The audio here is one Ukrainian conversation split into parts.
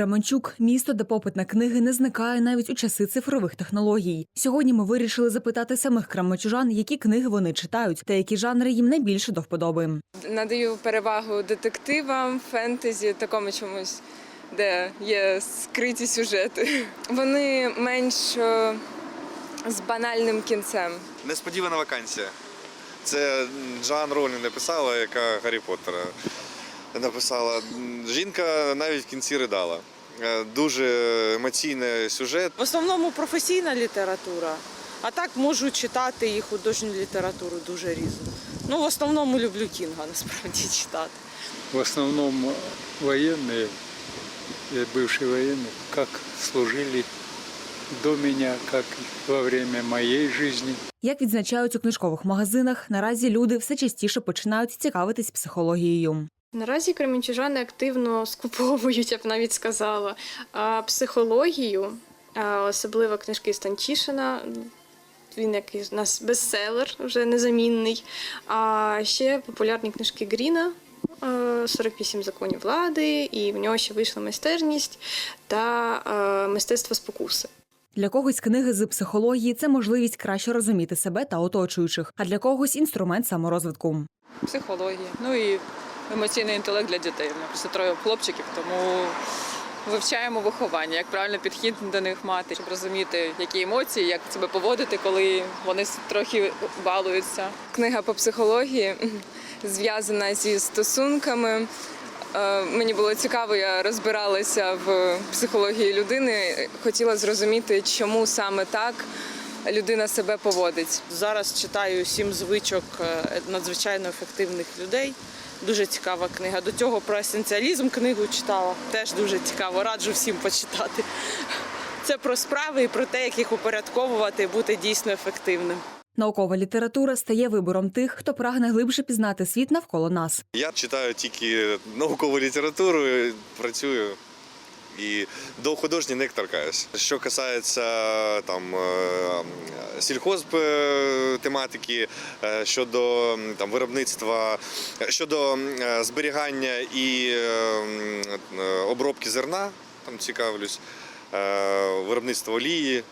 Кременчук місто, де попит на книги не зникає навіть у часи цифрових технологій. Сьогодні ми вирішили запитати самих кременчужан, які книги вони читають та які жанри їм найбільше до вподоби. Надаю перевагу детективам, фентезі, такому чомусь, де є скриті сюжети. Вони менш е, з банальним кінцем. Несподівана вакансія. Це Джоан Ролінг написала, яка Гаррі Поттера написала. Жінка навіть в кінці ридала. Е, Дуже емоційний сюжет. В основному професійна література, а так можу читати і художню літературу дуже різну. Ну, в основному люблю Кінга насправді читати. в основном военные, э, бывшие военные, как служили до меня, как во время моей жизни. Як відзначають у книжкових магазинах, наразі люди все частіше починають цікавитись психологією. Наразі кременчужани активно скуповують, я б навіть сказала, психологію, особливо книжки Станчишина. Він який у нас бестселер, вже незамінний. А ще популярні книжки Гріна. е, 48 законів влади, і в нього ще вийшла майстерність та е, мистецтво спокуси. Для когось книги з психології це можливість краще розуміти себе та оточуючих, а для когось інструмент саморозвитку. психології. Ну і емоційний інтелект для дітей. У мене просто троє хлопчиків, тому вивчаємо виховання, як правильно підхід до них мати, щоб розуміти, які емоції, як себе поводити, коли вони трохи балуються. Книга по психології зв'язана зі стосунками. Е, Мені було цікаво, я розбиралася в психології людини. Хотіла зрозуміти, чому саме так людина себе поводить. Зараз читаю сім звичок е, надзвичайно ефективних людей. Дуже цікава книга. До цього про есенціалізм книгу читала. Теж дуже цікаво. Раджу всім почитати. Це про справи і про те, як їх упорядковувати і бути дійсно ефективним. Наукова література стає вибором тих, хто прагне глибше пізнати світ навколо нас. Я читаю тільки наукову літературу, працюю і до художньої не торкаюсь. Що касається там е, сільхоз е, тематики, е, щодо там виробництва, щодо зберігання і обробки зерна, там цікавлюсь, виробництво олії,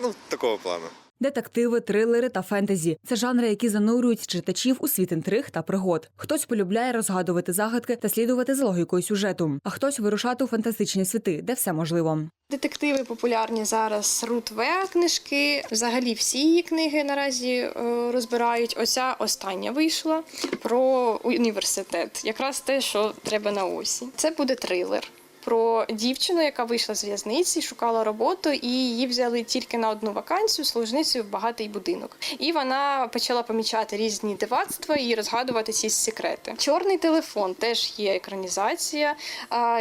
ну такого плану. Детективи, трилери та фентезі це жанри, які занурюють читачів у світ інтриг та пригод. Хтось полюбляє розгадувати загадки та слідувати за логікою сюжету, а хтось вирушати у фантастичні світи, де все можливо. Детективи популярні зараз Рут В. книжки. Взагалі всі її книги наразі е, розбирають. Оця остання вийшла про університет. Якраз те, що треба на осінь. Це буде трилер. Про дівчину, яка вийшла з в'язниці, шукала роботу, і її взяли тільки на одну вакансію служницею в багатий будинок. І вона почала помічати різні дивацтва і розгадувати ці секрети. Чорний телефон теж є екранізація.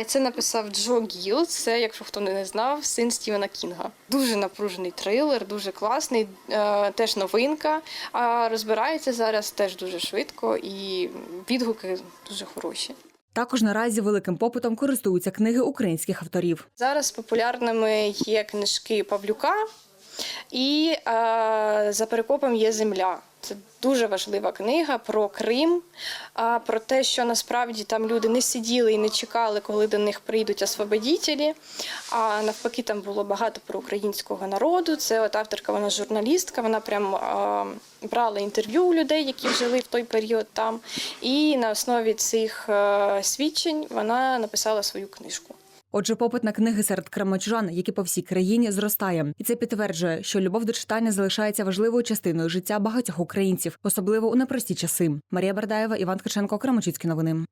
Це написав Джо Гіл. Це, якщо хто не знав, син Стівена Кінга. Дуже напружений трилер, дуже класний, е, теж новинка. Розбирається зараз теж дуже швидко, і відгуки дуже хороші. Також наразі великим попитом користуються книги українських авторів. Зараз популярними є книжки Павлюка і е, за перекопом є земля. Це дуже важлива книга про Крим, про те, що насправді там люди не сиділи і не чекали, коли до них прийдуть освободітелі. А навпаки, там було багато про українського народу. Це от авторка, вона журналістка, вона прям е, брала інтерв'ю у людей, які жили в той період там. І на основі цих е, свідчень вона написала свою книжку. Отже, попит на книги серед кремачужан, які по всій країні, зростає, і це підтверджує, що любов до читання залишається важливою частиною життя багатьох українців, особливо у непрості часи. Марія Бердаєва, Іван Ткаченко, Крамочицькі новини.